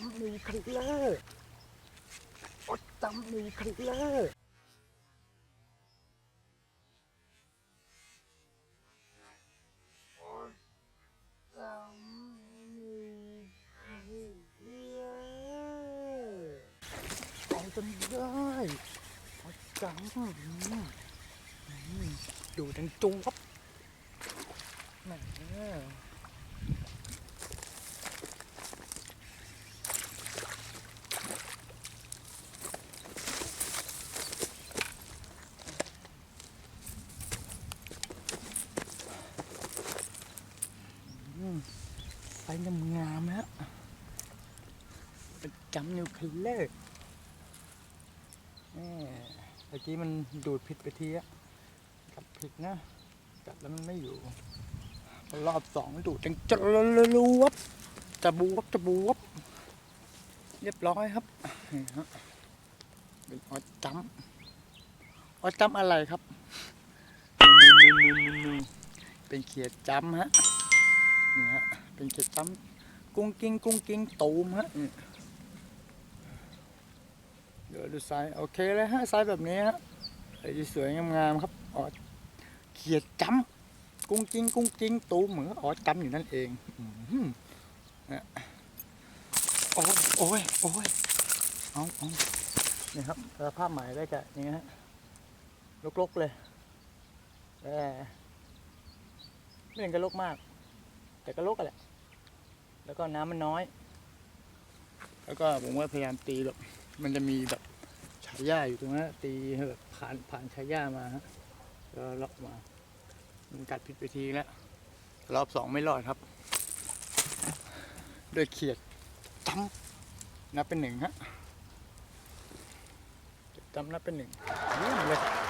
นิวเคลียร์อดจำนิวเลียร์อดจำนิวเคลียร์เอาจนได้อดจำอืมดูทั้งจุงครับแหม ไฟงามๆฮะเป็นจำนิวเคลียร์แหม่เมื่อกี้มันดูดผิดไปทีอะกัดผิดนะกัดแล้วมันไม่อยู่ รอบสองดูดจังจะรูวบจะบวบจะบวบเรียบร้อยครับนี่ฮะเป็นออดจำออดจำอะไรครับเป็นเขียดจำฮะนี่ฮะ เป็นเกล็ดจ้ำกุ้งกิ้งกุ้งกิ้งตูมฮะเดี๋ยวดูไซส์โอเคเลยฮะไซส์แบบนี้ฮะไอ้ที่สวยงามๆครับอ๋อเขียดจ้ำกุ้งกิ้งกุ้งกิ้งตูมเหมือนอ๋อจ้ำอยู่นั่นเองอื้อหือเนี่ยโอ้ยโอ้ยโอ้ยเอาเอานี่ครับสภาพใหม่ได้จะอย่างเงี้ยฮะลกๆเลยแต่ไม่เห็นจะลกมาก แต่ก็ลกกันแหละ แล้วก็น้ำมันน้อย แล้วก็ผมว่าพยายามตีแบบมันจะมีแบบชายหญ้าอยู่ตรงนั้นตีแบบผ่านผ่านชายหญ้ามาฮะแล้วเลาะมา มันกัดผิดไปทีแล้วรอบสองไม่รอดครับโดวยเขียดจำนับเป็นหนึ่งฮะจำนับเป็นหนึ่งเลย